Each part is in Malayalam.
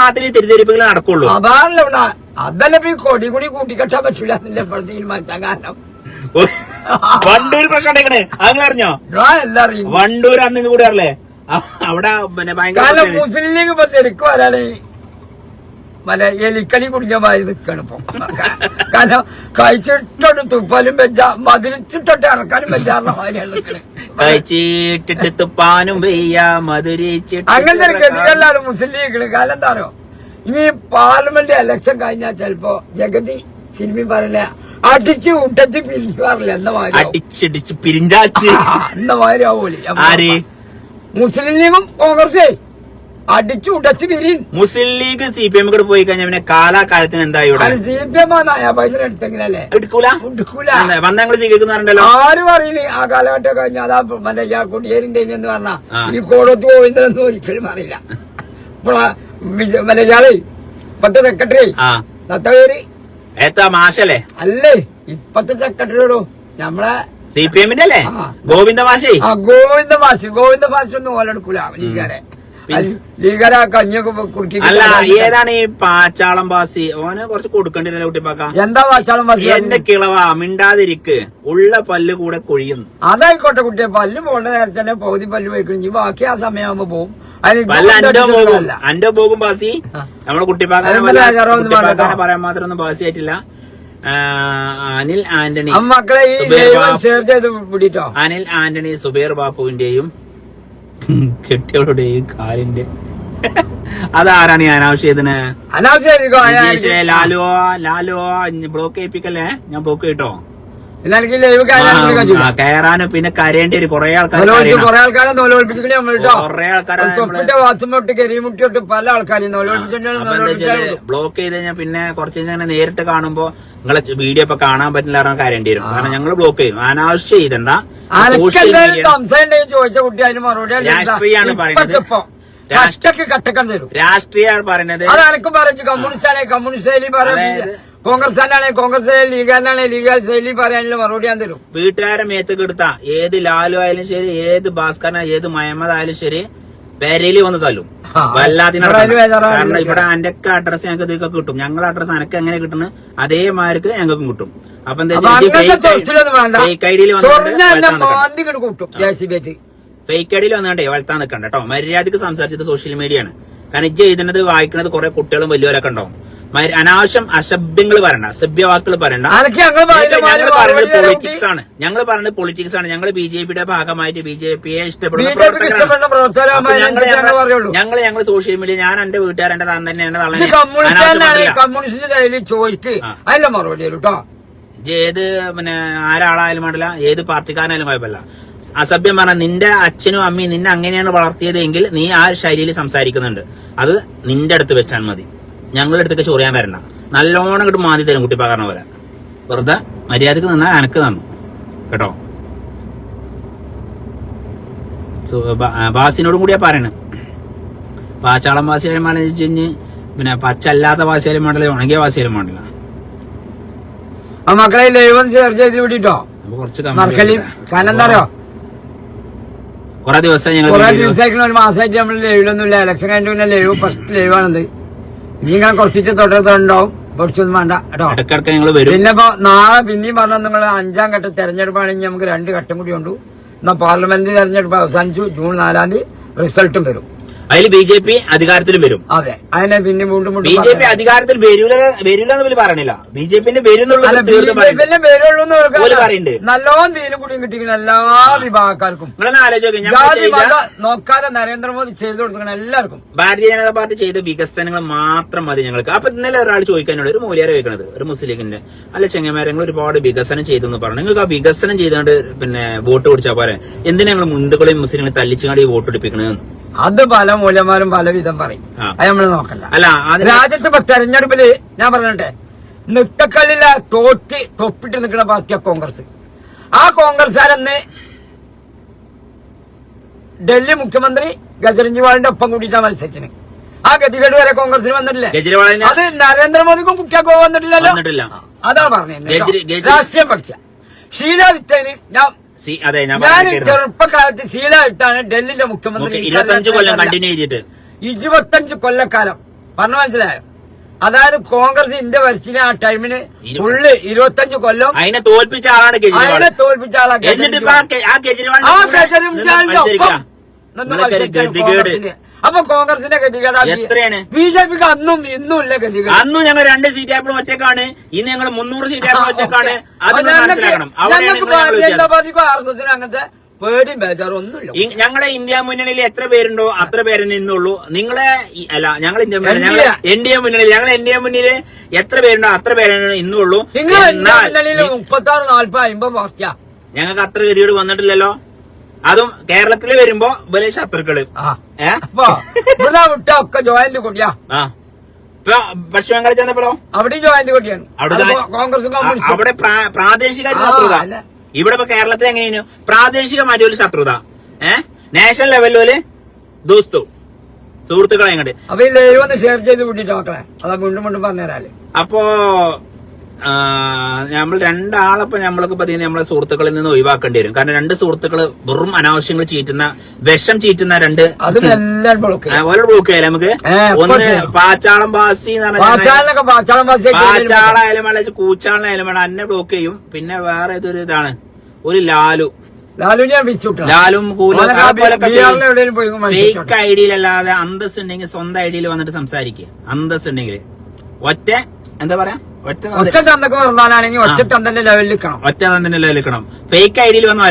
മാത്രമേ തിരിതെരിപ്പുകൾ നടക്കുള്ളൂ. അതാണല്ലോ അതല്ല ഈ കൊടി കൂടി കൂട്ടിക്കെട്ടാൻ പറ്റൂല എന്നല്ലേ ഇപ്പോൾ തീരുമാനിച്ച കാരണം വണ്ടൂർ പ്രശ്നം ഉണ്ടെങ്കിലേ അത് അറിഞ്ഞോ? ഞാൻ എല്ലാം അറിയും. വണ്ടൂർ അന്ന് കൂടെ അറിയില്ലേ? അവിടെ പിന്നെ ഭയങ്കര കാരണം. മുസ്ലിം ലീഗ് ഇപ്പൊ ശരിക്കും വരാണ് മല എലിക്കണി കുടിഞ്ഞ മാതിരി നിൽക്കാണ് ഇപ്പൊ. കാരണം കഴിച്ചിട്ടോട്ട് തുപ്പാലും വെച്ച മധുരിച്ചിട്ടോട്ട് ഇറക്കാനും വെച്ചാറുള്ള മാതിരിയാണ് നിൽക്കണേ കഴിച്ചിട്ടിട്ട് തുപ്പാനും വെയ്യാ മധുരിച്ചിട്ട് അങ്ങനത്തെ ഗതികളിലാണ് മുസ്ലിം ലീഗ് കാരണം എന്താ അറിയോ? ഈ പാർലമെന്റ് ഇലക്ഷൻ കഴിഞ്ഞാൽ ചിലപ്പോ ജഗതി സിനിമ പറയില്ല അടിച്ച് ഉട്ടച്ച് പിരിഞ്ഞു പറയില്ല എന്ന മാതിരി അടിച്ചടിച്ച് പിരിഞ്ചാച്ച്. എന്ന മാതിരി ആവൂലേ ആര്? മുസ്ലിം ലീഗും കോൺഗ്രസേ അടിച്ചു ഉടച്ചു പിരിയും Muslim League C P M കൂടെ പോയി കഴിഞ്ഞാൽ പിന്നെ കാലാകാലത്തിന് എന്താ ഇവിടെ? സി പി എം പൈസ എടുത്തെങ്കിലല്ലേ എടുക്കൂല? എടുക്കൂല. വന്നങ്ങൾ സ്വീകരിക്കുന്നുണ്ടല്ലോ ആരും അറിയില്ല. ആ കാലഘട്ടം കഴിഞ്ഞ അതാ മറ്റേ കുടിയേരിന്റെ എന്ന് പറഞ്ഞാ ഈ കോടത്ത് ഗോവിന്ദനൊന്നും ഒരിക്കലും അറിയില്ല. മലയാളി ഇപ്പത്തെ സെക്രട്ടറി ഏതാ ദത്ത ഏത്താ മാഷല്ലേ? അല്ലേ? ഇപ്പത്തെ സെക്രട്ടറിയോടോ നമ്മളെ സി പി എമ്മിന്റെ അല്ലേ? ഗോവിന്ദ മാഷേ. ആ ഗോവിന്ദ മാഷ്. ഗോവിന്ദ മാഷ് ഒന്നും ഓലെടുക്കൂല അല്ല ഏതാണ് ഈ പാച്ചാളം ബാസി ഓനെ കുറച്ച് കൊടുക്കണ്ടില്ല കുട്ടിപ്പാക്ക. എന്താ പാച്ചാളം ബാസി എന്റെ കിളവാ മിണ്ടാതിരിക്ക്. ഉള്ള പല്ല് കൂടെ കൊഴിയുന്നു അതായിക്കോട്ടെ കുട്ടിയെ പല്ല് പോകേണ്ട നേരത്തെ തന്നെ പകുതി പല്ല് പോയിക്കഴിഞ്ഞു ബാക്കി ആ സമയമാകുമ്പോ പോകും. അന്റെ പോകും ബാസി. നമ്മളെ കുട്ടിപ്പാക്കാനെ. പറയാൻ മാത്രം ഒന്നും ബാസി ആയിട്ടില്ല അനിൽ ആന്റണി. മക്കളെ അനിൽ ആന്റണി സുബൈർ ബാപ്പുവിന്റെയും കെട്ടിയവളുടെയും കാലിന്റെ. അതാരാണ് ഈ അനാവശ്യത്തിന് അനാവശ്യ. ലാലോ ലാലോ ബ്ലോക്ക് ചെയ്യിപ്പിക്കല്ലേ ഞാൻ ബ്ലോക്ക് ആ, കയറാനും പിന്നെ കരയേണ്ടി വരും. കൊറേ ആൾക്കാർ കൊറേ ആൾക്കാരെ നോലോൽപ്പിച്ചിട്ട് കൊറേ ആൾക്കാരെ തൊപ്പിന്റെ വാത്തുമൊട്ട് പല ആൾക്കാരും ബ്ലോക്ക് ചെയ്ത് കഴിഞ്ഞാൽ പിന്നെ കുറച്ച് കഴിഞ്ഞാൽ നേരിട്ട് കാണുമ്പോ നിങ്ങളെ വീഡിയോ ഇപ്പൊ കാണാൻ പറ്റില്ല കാരണം കരയേണ്ടി വരും. കാരണം ഞങ്ങൾ ബ്ലോക്ക് ചെയ്യും. അനാവശ്യം ചെയ്തണ്ട സംശയം ചോദിച്ച കുട്ടി അതിന് മറുപടി. രാഷ്ട്രീയാണ് പറയുന്നത്. കട്ടക്ക് കട്ടക്കാൻ തരും. രാഷ്ട്രീയ പറയണത് അത് എനക്കും പറഞ്ഞു കമ്മ്യൂണിസ്റ്റ് കമ്മ്യൂണിസ്റ്റ് ശൈലി കോൺഗ്രസ് ആണെ കോൺഗ്രസ് ലീഗാനാണെ ലീഗൽ ശൈലി പറയാനുള്ള മറുപടി ഞാൻ തരും. വീട്ടുകാരെ മേത്ത് കെടുത്ത ഏത് ലാലു ആയാലും ശരി ഏത് ഭാസ്കരൻ ഏത് മഹമ്മദ് ആയാലും ശരി പെരയിൽ വന്ന് തല്ലും. ആ, വല്ലാതിന് ഇവിടെ എന്റെ ഒക്കെ കാരണം. ഇവിടെ എന്റെ അഡ്രസ് ഞങ്ങൾക്ക് ഇതൊക്കെ കിട്ടും. ഞങ്ങളെ അഡ്രസ് എനക്ക് എങ്ങനെ കിട്ടുന്നു അതേമാർക്ക് ഞങ്ങൾക്കും കിട്ടും. അപ്പൊ എന്താ ഫേക്ക് ചൊറിഞ്ഞ എന്നെ വന്നിട്ട് ഫേക്ക് ഐഡിയിൽ വന്നാണ്ടേ വളർത്താൻ നിൽക്കണ്ട കേട്ടോ മര്യാദയ്ക്ക് സംസാരിച്ചത് സോഷ്യൽ മീഡിയ ആണ്. കാരണം ഇജ്ജ് എഴുതുന്നത് വായിക്കുന്നത് കുറെ കുട്ടികളും വലിയവരൊക്കെ ഉണ്ടാവും. അനാവശ്യം അശബ്ദങ്ങൾ പറയണ്ട അസഭ്യവാക്കുകൾ പറയണ്ട. ഞങ്ങൾ പറയുന്നത് പൊളിറ്റിക്സ് ആണ്. ഞങ്ങൾ പറയുന്നത് പൊളിറ്റിക്സ് ആണ്. ഞങ്ങൾ ബി ജെ പിയുടെ ഭാഗമായിട്ട് ബി ജെ പിയെ ഇഷ്ടപ്പെടുന്നു ഞങ്ങൾ ഞങ്ങൾ സോഷ്യൽ മീഡിയ ഞാൻ എന്റെ വീട്ടുകാരന്റെ താൻ തന്നെയാണ്. കമ്മ്യൂണിസ്റ്റിന്റെ ചോദിക്ക്. അതിന്റെ മറുപടി കേട്ടോ ഏത് പിന്നെ ആരാളായാലും പാടില്ല ഏത് പാർട്ടിക്കാരനായാലും കുഴപ്പമില്ല. അസഭ്യം പറഞ്ഞാൽ നിന്റെ അച്ഛനും അമ്മയും നിന്നെ അങ്ങനെയാണ് വളർത്തിയത് എങ്കിൽ നീ ആ ശൈലിയിൽ സംസാരിക്കുന്നുണ്ട്. അത് നിന്റെ അടുത്ത് വെച്ചാൽ മതി. ഞങ്ങളുടെ അടുത്തൊക്കെ ചൊറിയാൻ വരണ്ട. നല്ലോണം കിട്ടും മാതി തരും കുട്ടി പകർന്ന പോലെ. വെറുതെ മര്യാദയ്ക്ക് നിന്നാൽ എനക്ക് തന്നു. കേട്ടോ? ബാസിനോടും കൂടിയാ പറയണേ. പാച്ചാളം വാസിയാലും വേണ്ടി പിന്നെ പച്ച അല്ലാത്ത വാസിയാലും വേണ്ടല്ലോ ഉണങ്ങിയ വാസിയാലും വേണ്ടില്ല ആ മക്കളെ ലൈവ് ഷെയർ ചെയ്ത് വിട്ടിട്ടോ കാരണം എന്താ അറിയോ? കൊറേ ദിവസം കുറെ ദിവസമായിട്ട് ഒരു മാസമായിട്ട് നമ്മൾ ലൈവിലൊന്നുമില്ല. ഇലക്ഷൻ കഴിഞ്ഞ പിന്നെ ലൈവ് ഫസ്റ്റ് ലൈവാണിത് ഇങ്ങനെ കുറച്ചിട്ട് തൊട്ടടുത്തുണ്ടാവും കുറച്ചൊന്നും വേണ്ട കേട്ടോ. പിന്നെ ഇപ്പൊ നാളെ പിന്നെയും പറഞ്ഞാൽ നിങ്ങൾ അഞ്ചാം ഘട്ട തെരഞ്ഞെടുപ്പാണെങ്കിൽ നമുക്ക് രണ്ട് ഘട്ടം കൂടി ഉണ്ട്. എന്നാ പാർലമെന്റ് തെരഞ്ഞെടുപ്പ് അവസാനിച്ചു. ജൂൺ നാലാം തീയതി റിസൾട്ടും വരും. അതിൽ ബി ജെ പി അധികാരത്തിലും വരും. അതെ. അതിനെ പിന്നെ വീണ്ടും ബി ജെ പി അധികാരത്തിൽ വരൂല വരൂല എന്ന് ഇവർ പറയണില്ല. ബി ജെ വരുന്നുള്ളത് പിന്നെ. പറയുന്നുണ്ട്. നല്ലോണം വീലും കൂടിയും കിട്ടിക്കണ എല്ലാ വിഭാഗക്കാർക്കും. നോക്കാതെ നരേന്ദ്രമോദി ചെയ്തു കൊടുക്കണം എല്ലാവർക്കും. ഭാരതീയ ജനതാ പാർട്ടി ചെയ്ത വികസനങ്ങൾ മാത്രം മതി ഞങ്ങൾക്ക്. അപ്പൊ ഇന്നലെ ഒരാൾ ചോദിക്കാനുള്ള ഒരു മൂല്യാരെ വെക്കണത് ഒരു മുസ്ലിമിന്റെ അല്ല ചെങ്ങന്മാരെ ഒരുപാട് വികസനം ചെയ്തു എന്ന് പറഞ്ഞു. നിങ്ങൾക്ക് ആ വികസനം ചെയ്തുകൊണ്ട് പിന്നെ വോട്ട് പിടിച്ചാൽ പോരെ? എന്തിനാ ഞങ്ങൾ മുന്തുകളെയും മുസ്ലിങ്ങളെയും തല്ലിച്ചാടി വോട്ട് എടുപ്പിക്കണത് അത് പല മൂല്യന്മാരും പല വിധം പറയും. അത് നമ്മൾ നോക്കണ്ട. അല്ല രാജ്യത്ത് തെരഞ്ഞെടുപ്പിൽ ഞാൻ പറഞ്ഞോട്ടെ നിട്ടക്കല്ലിലെ തോറ്റ് തൊപ്പിട്ട് നിൽക്കുന്ന പാർട്ടിയാ കോൺഗ്രസ്. ആ കോൺഗ്രസ്സുകാരെന്ന് ഡൽഹി മുഖ്യമന്ത്രി ഗജരഞ്ജിവാളിന്റെ ഒപ്പം കൂടിയിട്ടാണ് മത്സരിച്ചിന് ആ ഗതികേട് വരെ കോൺഗ്രസിന് വന്നിട്ടില്ല? അത് നരേന്ദ്രമോദിക്കും കുട്ടിയാക്കോ വന്നിട്ടില്ലല്ലോ? വന്നിട്ടില്ല. അതാ പറഞ്ഞത്. രാഷ്ട്രീയം പഠിച്ച. ഷീലാദിത്യന് ഞാൻ അതെ ഞാൻ. ചെറുപ്പകാലത്ത് ശീലമായിട്ടാണ് ഡൽഹിയിലെ മുഖ്യമന്ത്രി ഇരുപത്തഞ്ച് കൊല്ലം കണ്ടിന്യൂ ചെയ്തിട്ട്. ഇരുപത്തഞ്ച് കൊല്ലക്കാലം. പറഞ്ഞു മനസ്സിലായോ? അതായത് കോൺഗ്രസ് ഇന്ത്യ ഭരിച്ചിന് ആ ടൈമിന്. ഉള്ളി ഇരുപത്തഞ്ച് കൊല്ലം അതിനെ തോൽപ്പിച്ച ആളാണ് അതിനെ തോൽപ്പിച്ച ആളാണ് കെജ്രിവാൾ ആ കെജ്രിവാളിന്റെ ഒപ്പം അപ്പൊ കോൺഗ്രസിന്റെ ഗതികൾ എത്രയാണ്? ബി ജെ പിക്ക് അന്നും ഇന്നും ഇല്ല ഗതികേട്. അന്നും ഞങ്ങൾ രണ്ട് സീറ്റ് ആയപ്പോൾ ഒറ്റക്കാണ്. ഇന്ന് ഞങ്ങൾ മുന്നൂറ് സീറ്റ് ആയപ്പോൾ ഒറ്റക്കാണ്. അത് മനസ്സിലാക്കണം. ജനതാ. ആർ എസ് എസിനും അങ്ങനത്തെ പേടിയും ബേജാറും ഒന്നുമില്ല ഞങ്ങളെ ഇന്ത്യ മുന്നണിയിൽ എത്ര പേരുണ്ടോ അത്ര പേരെന്നെ ഇന്നുള്ളൂ. നിങ്ങളെ അല്ല ഞങ്ങൾ ഇന്ത്യ മുന്നണി എൻ ഡി എ. മുന്നണിയിൽ ഞങ്ങൾ എൻ ഡി എ മുന്നിൽ എത്ര പേരുണ്ടോ അത്ര പേരെ ഇന്നുള്ളൂ. നിങ്ങൾ മുപ്പത്തി ആറ് നാല്പത് അമ്പത് പാർട്ടിയാ. ഞങ്ങൾക്ക് അത്ര ഗതിയോട് വന്നിട്ടില്ലല്ലോ. അതും കേരളത്തിൽ വരുമ്പോ വലിയ ശത്രുക്കൾ. ഇവിടെ ജോയിന്റ് കൊടിയാ ആ. ഇപ്പൊ പശ്ചിമ ബംഗാളിൽ ചെന്നപ്പോഴോ? അവിടെയും ജോയിന്റ് ജോയിന്റ്- കോൺഗ്രസും അവിടെ പ്രാദേശിക ശത്രുത. ഇവിടെ ഇപ്പൊ കേരളത്തിൽ എങ്ങനെയാണ്? പ്രാദേശികമായിട്ട് ഒരു ശത്രുത. ഏഹ് നാഷണൽ ലെവലിൽ ദോസ്തു. സുഹൃത്തുക്കളെ അങ്ങോട്ട് അപ്പൊ ഈ ലൈവ് ഒന്ന് ഷെയർ ചെയ്ത് വിട്ടിട്ട് മക്കളെ. അതാ വീണ്ടും വീണ്ടും പറഞ്ഞുതരാൽ. അപ്പോ നമ്മൾ രണ്ടാളപ്പം നമ്മൾക്ക് പതിനെ നമ്മളെ സുഹൃത്തുക്കളിൽ നിന്ന് ഒഴിവാക്കേണ്ടി വരും. കാരണം രണ്ട് സുഹൃത്തുക്കൾ വെറും അനാവശ്യങ്ങൾ ചീറ്റുന്ന വിഷം ചീറ്റുന്ന രണ്ട് ഓരോ ബ്ലോക്ക് ആയാലും നമുക്ക്? ഒന്ന്. പാച്ചാളം ബാസി പാച്ചാളായാലും വേണ്ട കൂച്ചാളായാലും വേണം അന്നെ ബ്ലോക്ക് ചെയ്യും. പിന്നെ വേറെ ഇതൊരു ഇതാണ്? ഒരു ലാലു. ലാലും ഫേക്ക്. ഐഡിയിലല്ലാതെ അന്തസ് ഉണ്ടെങ്കിൽ സ്വന്തം ഐഡിയിൽ വന്നിട്ട് സംസാരിക്കുക അന്തസ് ഉണ്ടെങ്കിൽ ഒറ്റ എന്താ പറയാ? ഒറ്റ പറഞ്ഞാലാണെങ്കിൽ ഒറ്റ തന്തന്റെ ലെവലിൽ നിൽക്കണം. ഒറ്റ നിൽക്കണം. ഫേക്ക് ഐഡിയിൽ വന്ന്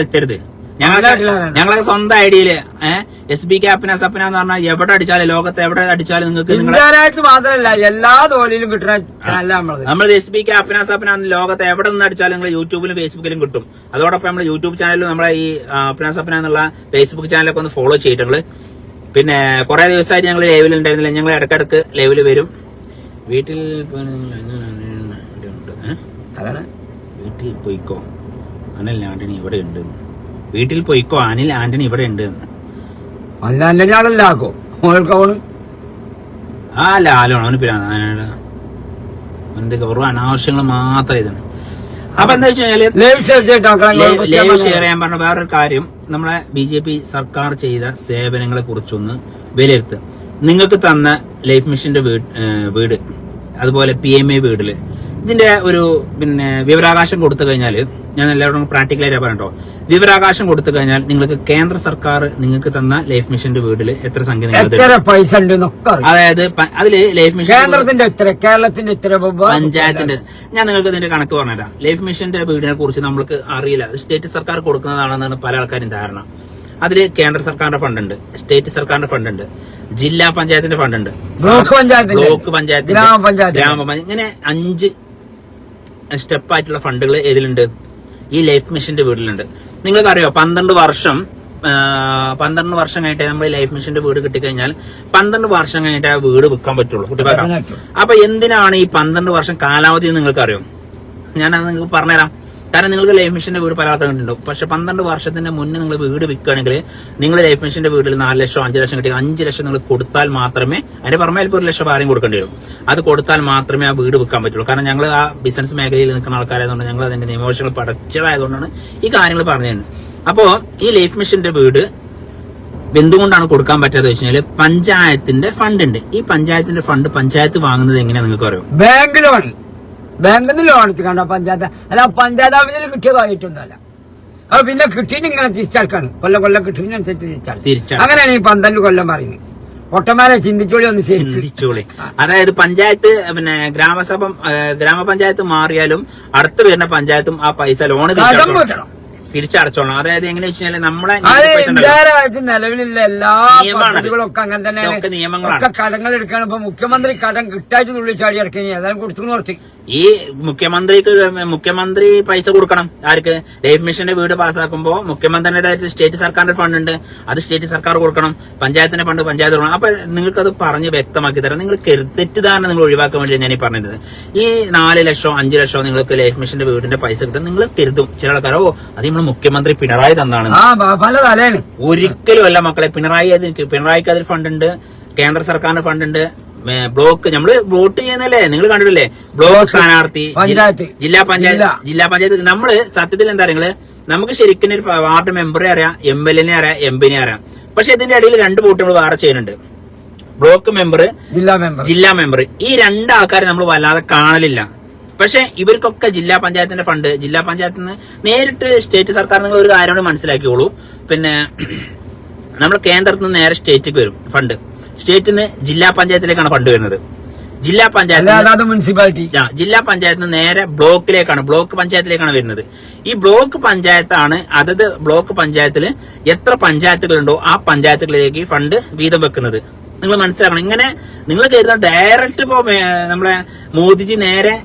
ഞങ്ങൾ അതായിട്ടില്ല. ഞങ്ങളൊക്കെ സ്വന്തം ഐഡിയിൽ ഏഹ് എസ് ബി ക്യാപ്പിന സപ്പന എന്ന് പറഞ്ഞാൽ എവിടെ അടിച്ചാലും ലോകത്ത് എവിടെ അടിച്ചാലും നിങ്ങൾക്ക് മാത്രമല്ല എല്ലാ തോലിലും കിട്ടുന്ന നമ്മൾ എസ് ബി ക്യാപ്പിന സപ്പന ലോകത്ത് എവിടെ നിന്ന് അടിച്ചാലും നിങ്ങൾ യൂട്യൂബിലും ഫേസ്ബുക്കിലും കിട്ടും. അതോടൊപ്പം നമ്മൾ യൂട്യൂബ് ചാനലിലും നമ്മളെ ഈ അപ്പന സപ്പന എന്നുള്ള ഫേസ്ബുക്ക് ചാനലൊക്കെ ഒന്ന് ഫോളോ ചെയ്തിട്ടുണ്ട് പിന്നെ കുറെ ദിവസമായിട്ട് ഞങ്ങൾ ലൈവിൽ ഉണ്ടായിരുന്നില്ല ഞങ്ങൾ ഇടക്കിടക്ക് ലൈവിൽ വരും. വീട്ടിൽ അതാണ് വീട്ടിൽ പോയിക്കോ. അനിൽ ആന്റണി ഇവിടെ ഉണ്ട്. വീട്ടിൽ പോയിക്കോ. അനിൽ ആന്റണി ഇവിടെ ഉണ്ട്. അല്ലാന്റെ ആളല്ല ആക്കോ. ഓൾക്കോണ് ആ ലാലാണ് അവന് പിന്നെ എന്തൊക്കെ വെറും അനാവശ്യങ്ങൾ മാത്രം ഇതാണ്. അപ്പൊ എന്താ വെച്ച് കഴിഞ്ഞാൽ ലൈവ് ഷെയർ ചെയ്യാൻ പറഞ്ഞ വേറൊരു കാര്യം. നമ്മളെ ബി ജെ പി സർക്കാർ ചെയ്ത സേവനങ്ങളെ കുറിച്ചൊന്ന് വിലയിരുത്തുക നിങ്ങൾക്ക് തന്ന ലൈഫ് മിഷന്റെ വീട് വീട് അതുപോലെ പി എം എ വീടിൽ ഇതിന്റെ ഒരു പിന്നെ വിവരാകാശം കൊടുത്തു കഴിഞ്ഞാൽ ഞാൻ എല്ലാവരും പ്രാക്ടിക്കലായിട്ട് പറഞ്ഞോ വിവരാകാശം കൊടുത്തു കഴിഞ്ഞാൽ നിങ്ങൾക്ക് കേന്ദ്ര സർക്കാർ നിങ്ങൾക്ക് തന്ന ലൈഫ് മിഷന്റെ വീട്ടിൽ എത്ര സംഖ്യ എത്ര പൈസ. അതായത് അതിൽ ലൈഫ് മിഷൻ കേന്ദ്രത്തിന്റെ എത്ര കേരളത്തിന്റെ എത്ര പഞ്ചായത്തിന്റെ. ഞാൻ നിങ്ങൾക്ക് ഇതിന്റെ കണക്ക് പറഞ്ഞുതരാം. ലൈഫ് മിഷന്റെ വീടിനെ കുറിച്ച് നമ്മൾക്ക് അറിയില്ല. സ്റ്റേറ്റ് സർക്കാർ കൊടുക്കുന്നതാണെന്നാണ് പല ആൾക്കാരും ധാരണ. അതിൽ കേന്ദ്ര സർക്കാരിന്റെ ഫണ്ട് ഉണ്ട് സ്റ്റേറ്റ് സർക്കാരിന്റെ ഫണ്ട് ഉണ്ട് ജില്ലാ പഞ്ചായത്തിന്റെ ഫണ്ട് ഉണ്ട്. ബ്ലോക്ക് പഞ്ചായത്തിന്റെ ബ്ലോക്ക് പഞ്ചായത്ത് ഗ്രാമപഞ്ചായത്ത് ഗ്രാമപഞ്ചായത്ത്. ഇങ്ങനെ അഞ്ച് സ്റ്റെപ്പ് ആയിട്ടുള്ള ഫണ്ടുകൾ ഏതിലുണ്ട്? ഈ ലൈഫ് മിഷന്റെ വീടിലുണ്ട്. നിങ്ങൾക്ക് അറിയോ പന്ത്രണ്ട് വർഷം പന്ത്രണ്ട് വർഷം കഴിഞ്ഞിട്ട് നമ്മൾ ലൈഫ് മിഷന്റെ വീട് കിട്ടിക്കഴിഞ്ഞാൽ പന്ത്രണ്ട് വർഷം കഴിഞ്ഞിട്ട് ആ വീട് വിൽക്കാൻ പറ്റുള്ളൂ. കുട്ടികൾക്ക്. അപ്പൊ എന്തിനാണ് ഈ പന്ത്രണ്ട് വർഷം കാലാവധി എന്ന് നിങ്ങൾക്ക് അറിയോ ഞാൻ അത് നിങ്ങൾക്ക് പറഞ്ഞുതരാം. കാരണം നിങ്ങൾക്ക് ലൈഫ് മിഷന്റെ വീട് പല ആൾക്കാരും പക്ഷെ പന്ത്രണ്ട് വർഷത്തിന്റെ മുന്നേ നിങ്ങൾ വീട് വിൽക്കുകയാണെങ്കിൽ നിങ്ങൾ ലൈഫ് മിഷന്റെ വീട്ടിൽ നാല് ലക്ഷം അഞ്ച് ലക്ഷം കിട്ടി അഞ്ച് ലക്ഷം നിങ്ങൾ കൊടുത്താൽ മാത്രമേ അതിന്റെ പുറമെ ചിലപ്പോൾ ഒരു ലക്ഷം ആരെയും കൊടുക്കേണ്ടി വരും. അത് കൊടുത്താൽ മാത്രമേ ആ വീട് വിൽക്കാൻ പറ്റുള്ളൂ. കാരണം ഞങ്ങൾ ആ ബിസിനസ് മേഖലയിൽ നിൽക്കുന്ന ആൾക്കാരായതുകൊണ്ട് ഞങ്ങൾ അതിന്റെ നിയമവശങ്ങൾ പഠിച്ചതായതുകൊണ്ടാണ് ഈ കാര്യങ്ങൾ പറഞ്ഞു അപ്പോൾ അപ്പോ ഈ ലൈഫ് മിഷന്റെ വീട് എന്തുകൊണ്ടാണ് കൊടുക്കാൻ പറ്റാതെ വെച്ച് കഴിഞ്ഞാൽ പഞ്ചായത്തിന്റെ ഫണ്ട് ഉണ്ട്. ഈ പഞ്ചായത്തിന്റെ ഫണ്ട് പഞ്ചായത്ത് വാങ്ങുന്നത് എങ്ങനെയാ നിങ്ങൾക്ക് അറിയാം ബാങ്ക് ലോൺ ബാങ്കിൽ നിന്ന് ലോൺ എടുത്ത് കണ്ട പഞ്ചായത്ത്? അല്ല പഞ്ചായത്ത് ഓഫീസിൽ കിട്ടിയതായിട്ടൊന്നുമല്ല അത് പിന്നെ കിട്ടിയിട്ട് ഇങ്ങനെ തിരിച്ചടക്കാണ്. കൊല്ലം കൊല്ലം കിട്ടുന്നതിനനുസരിച്ച് തിരിച്ചടക്കും. അങ്ങനെയാണ് ഈ പന്ത്രണ്ട് കൊല്ലം പറയുന്നത്. ഒട്ടന്മാരെ ചിന്തിച്ചോളി ഒന്ന് ചിന്തിച്ചോളി. അതായത് പഞ്ചായത്ത് പിന്നെ ഗ്രാമസഭ ഗ്രാമപഞ്ചായത്ത് മാറിയാലും അടുത്ത് വരുന്ന പഞ്ചായത്തും ആ പൈസ ലോൺ കടം വീട്ടണം തിരിച്ചടച്ചോളണം. അതായത് എങ്ങനെ വെച്ച് കഴിഞ്ഞാൽ നമ്മളെ രാജ്യത്ത് നിലവിലുള്ള എല്ലാ നിയമമാണത്. പദ്ധതികളൊക്കെ അങ്ങനെ തന്നെയാണ് നിയമങ്ങളൊക്കെ. ഒക്കെ കടങ്ങൾ എടുക്കണം ഇപ്പൊ മുഖ്യമന്ത്രി കടം കിട്ടായിട്ട് തുള്ളി ചാടി അടക്കണി ഏതായാലും കൊടുത്തു കുറച്ച്. ഈ മുഖ്യമന്ത്രിക്ക് മുഖ്യമന്ത്രി പൈസ കൊടുക്കണം. ആർക്ക്? ലൈഫ് മിഷന്റെ വീട് പാസ്സാക്കുമ്പോ മുഖ്യമന്ത്രിയുടേതായിട്ട് സ്റ്റേറ്റ് സർക്കാരിന്റെ ഫണ്ട് ഉണ്ട് അത് സ്റ്റേറ്റ് സർക്കാർ കൊടുക്കണം. പഞ്ചായത്തിന്റെ ഫണ്ട് പഞ്ചായത്ത് കൊടുക്കണം. അപ്പൊ നിങ്ങൾക്ക് അത് പറഞ്ഞ് വ്യക്തമാക്കി തരാം. നിങ്ങൾ തെറ്റിദ്ധാരണ നിങ്ങൾ ഒഴിവാക്കാൻ വേണ്ടി ഞാൻ ഈ പറഞ്ഞത്. ഈ നാല് ലക്ഷം അഞ്ച് ലക്ഷം നിങ്ങൾക്ക് ലൈഫ് മിഷന്റെ വീടിന്റെ പൈസ കിട്ടും. നിങ്ങൾ കരുതും. ചില ആൾക്കാരോ അത് അത് നമ്മൾ മുഖ്യമന്ത്രി പിണറായി തന്നാണ്. ഒരിക്കലും അല്ല മക്കളെ പിണറായി പിണറായിക്ക് അതിൽ ഫണ്ട് ഉണ്ട് കേന്ദ്ര സർക്കാരിന് ഫണ്ട് ഉണ്ട് ബ്ലോക്ക് നമ്മൾ വോട്ട് ചെയ്യുന്നല്ലേ നിങ്ങൾ കണ്ടിട്ടില്ലേ? ബ്ലോക്ക് സ്ഥാനാർത്ഥി. ജില്ലാ പഞ്ചായത്ത് ജില്ല. ജില്ലാ പഞ്ചായത്ത് നമ്മൾ സത്യത്തിൽ എന്താ നിങ്ങൾ? നമുക്ക് ശരിക്കും ഒരു വാർഡ് മെമ്പറെ അറിയാം എം എൽ എനെ അറിയാം എം പിനെ അറിയാം. പക്ഷെ ഇതിന്റെ ഇടയിൽ രണ്ട് വോട്ട് നമ്മൾ വേറെ ചെയ്യുന്നുണ്ട്. ബ്ലോക്ക് മെമ്പർ ജില്ലാ മെമ്പർ ജില്ലാ മെമ്പർ ഈ രണ്ട് ആൾക്കാരെ നമ്മൾ വല്ലാതെ കാണലില്ല. പക്ഷെ ഇവർക്കൊക്കെ ജില്ലാ പഞ്ചായത്തിന്റെ ഫണ്ട് ജില്ലാ പഞ്ചായത്തിൽ നിന്ന് നേരിട്ട് സ്റ്റേറ്റ് സർക്കാർ നിങ്ങൾ ഒരു കാര്യം മനസ്സിലാക്കിയോളൂ പിന്നെ നമ്മൾ കേന്ദ്രത്തിൽ നിന്ന് നേരെ സ്റ്റേറ്റിലേക്ക് വരും ഫണ്ട് സ്റ്റേറ്റിൽ നിന്ന് ജില്ലാ പഞ്ചായത്തിലേക്കാണ് ഫണ്ട് വരുന്നത്. ജില്ലാ പഞ്ചായത്ത് മുനിസിപ്പാലിറ്റി ജില്ലാ പഞ്ചായത്ത് നിന്ന് നേരെ ബ്ലോക്കിലേക്കാണ് ബ്ലോക്ക് പഞ്ചായത്തിലേക്കാണ് വരുന്നത്. ഈ ബ്ലോക്ക് പഞ്ചായത്താണ് അതത് ബ്ലോക്ക് പഞ്ചായത്തിൽ എത്ര പഞ്ചായത്തുകളുണ്ടോ ആ പഞ്ചായത്തുകളിലേക്ക് ഫണ്ട് വീതം വെക്കുന്നത്. നിങ്ങൾ മനസ്സിലാക്കണം. ഇങ്ങനെ നിങ്ങൾ കരുതുന്ന ഡയറക്റ്റ് ഇപ്പോ നമ്മളെ മോദിജി നേരെ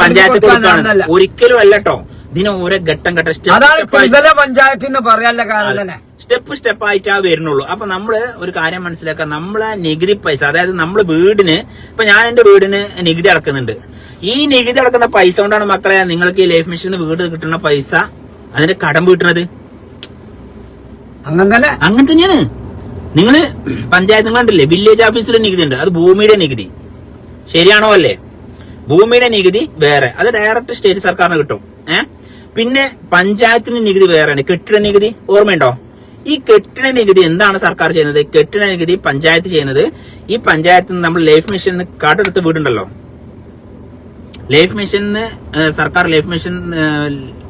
പഞ്ചായത്ത്. ഒരിക്കലും അല്ല കേട്ടോ ഇതിന് ഓരോ ഘട്ടം ഘട്ടം സ്റ്റെപ്പ് ത്രിതല പഞ്ചായത്ത് പറയാനുള്ള കാരണം തന്നെ. സ്റ്റെപ്പ് സ്റ്റെപ്പ് ആയിട്ടാ വരുന്നുള്ളൂ. അപ്പൊ നമ്മൾ ഒരു കാര്യം മനസ്സിലാക്കുക നമ്മളെ നികുതി പൈസ അതായത് നമ്മൾ വീടിന് ഇപ്പൊ ഞാൻ എന്റെ വീടിന് നികുതി അടക്കുന്നുണ്ട്. ഈ നികുതി അടക്കുന്ന പൈസ കൊണ്ടാണ് മക്കളെ നിങ്ങൾക്ക് ഈ ലൈഫ് മിഷനിൽ വീട് കിട്ടുന്ന പൈസ അതിന്റെ കടം വീട്ടുന്നത്? അങ്ങനെ തന്നെ. അങ്ങനെ തന്നെയാണ്. നിങ്ങൾ പഞ്ചായത്ത് കണ്ടില്ലേ? വില്ലേജ് ഓഫീസിലെ നികുതി ഉണ്ട്. അത് ഭൂമിയുടെ നികുതി. ശരിയാണോ അല്ലേ? ഭൂമിയുടെ നികുതി വേറെ. അത് ഡയറക്റ്റ് സ്റ്റേറ്റ് സർക്കാരിന് കിട്ടും. ഏ? പിന്നെ പഞ്ചായത്തിന് നികുതി വേറെയാണ്. കെട്ടിട നികുതി ഓർമ്മയുണ്ടോ? ഈ കെട്ടിട നികുതി എന്താണ് സർക്കാർ ചെയ്യുന്നത്? കെട്ടിട നികുതി പഞ്ചായത്ത് ചെയ്യുന്നത് ഈ പഞ്ചായത്തിൽ നമ്മൾ ലൈഫ് മിഷൻ കാട്ടെടുത്ത് വീടുണ്ടല്ലോ. ലൈഫ് മിഷന് സർക്കാർ ലൈഫ് മിഷൻ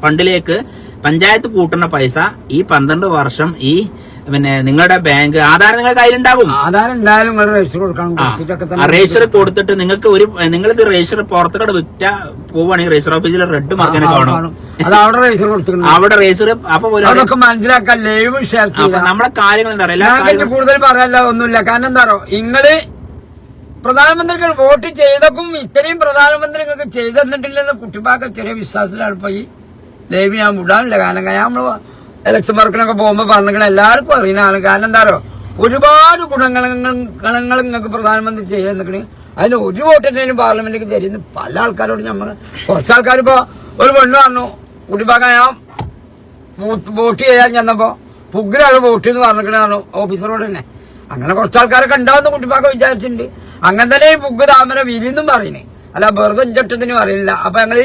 ഫണ്ടിലേക്ക് പഞ്ചായത്ത് കൂട്ടുന്ന പൈസ ഈ പന്ത്രണ്ട് വർഷം ഈ പിന്നെ നിങ്ങളുടെ ബാങ്ക് ആധാരം നിങ്ങളുടെ കയ്യിലുണ്ടാകും. ആധാരം ഉണ്ടായാലും നിങ്ങൾ രജിസ്റ്റർ കൊടുക്കണം. കൊടുത്തിട്ടൊക്കെ രജിസ്റ്റർ കൊടുത്തിട്ട് നിങ്ങൾക്ക് ഒരു നിങ്ങളിത് രജിസ്റ്റർ പുറത്തുകൂടെ വിറ്റ പോവുകയാണെങ്കിൽ രജിസ്റ്റർ ഓഫീസിൽ റെഡ് മാർക്കിനെ കാണും. അത് അവിടെ രജിസ്റ്റർ കൊടുത്തിട്ടുണ്ട്. അവിടെ രജിസ്റ്റർ അപ്പൊ ഒരു- അതൊക്കെ മനസ്സിലാക്കാൻ ലൈവ് ഷെയർ അപ്പൊ നമ്മളെ കാര്യങ്ങൾ എന്താ പറയുക? കൂടുതൽ പറയാല്ല ഒന്നുമില്ല. കാരണം എന്താ പറയുക നിങ്ങൾ പ്രധാനമന്ത്രിക്ക് വോട്ട് ചെയ്തക്കും ഇത്രയും പ്രധാനമന്ത്രി നിങ്ങൾക്ക് ചെയ്തു തന്നിട്ടില്ലെന്ന് കുട്ടിപ്പാക്ക ചെറിയ വിശ്വാസത്തിലാണ് പോയി. ദൈവം ഞാൻ വിടാനില്ല കാരണം ഞാൻ നമ്മൾ ഇലക്ഷൻ വർക്കിനൊക്കെ പോകുമ്പോ പറഞ്ഞിട്ട് എല്ലാവർക്കും അറിയുന്നതാണ്. കാരണം എന്താ പറയുക ഒരുപാട് ഗുണങ്ങൾ നിങ്ങൾക്ക് പ്രധാനമന്ത്രി ചെയ്യാൻ നിൽക്കണേ. അതിന് ഒരു വോട്ടിനും പാർലമെന്റിലേക്ക് തരുന്ന പല ആൾക്കാരോട് നമ്മൾ കുറച്ച് ആൾക്കാർ ഇപ്പൊ ഒരു പെണ്ണ് പറഞ്ഞു കുടിഭാഗം ഞാൻ വോട്ട് ചെയ്യാൻ ചെന്നപ്പോ പുഗ്രാണ് വോട്ട് എന്ന് പറഞ്ഞിട്ടാണ് ഓഫീസറോട് തന്നെ. അങ്ങനെ കുറച്ച് ആൾക്കാരൊക്കെ ഉണ്ടാവുന്ന കുട്ടിപ്പാക്ക വിചാരിച്ചിട്ടുണ്ട്. അങ്ങനെ തന്നെ ഈ പുഗ് താമര വിരിന്നും പറയുന്നേ. അല്ല വെറുതെ ചട്ടത്തിന് പറയുന്നില്ല അപ്പൊ ഞങ്ങൾ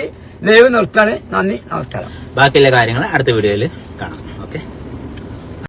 ദൈവം നിർത്താണ്. നന്ദി നമസ്കാരം. ബാക്കിയുള്ള കാര്യങ്ങൾ അടുത്ത വീഡിയോയിൽ കാണാം.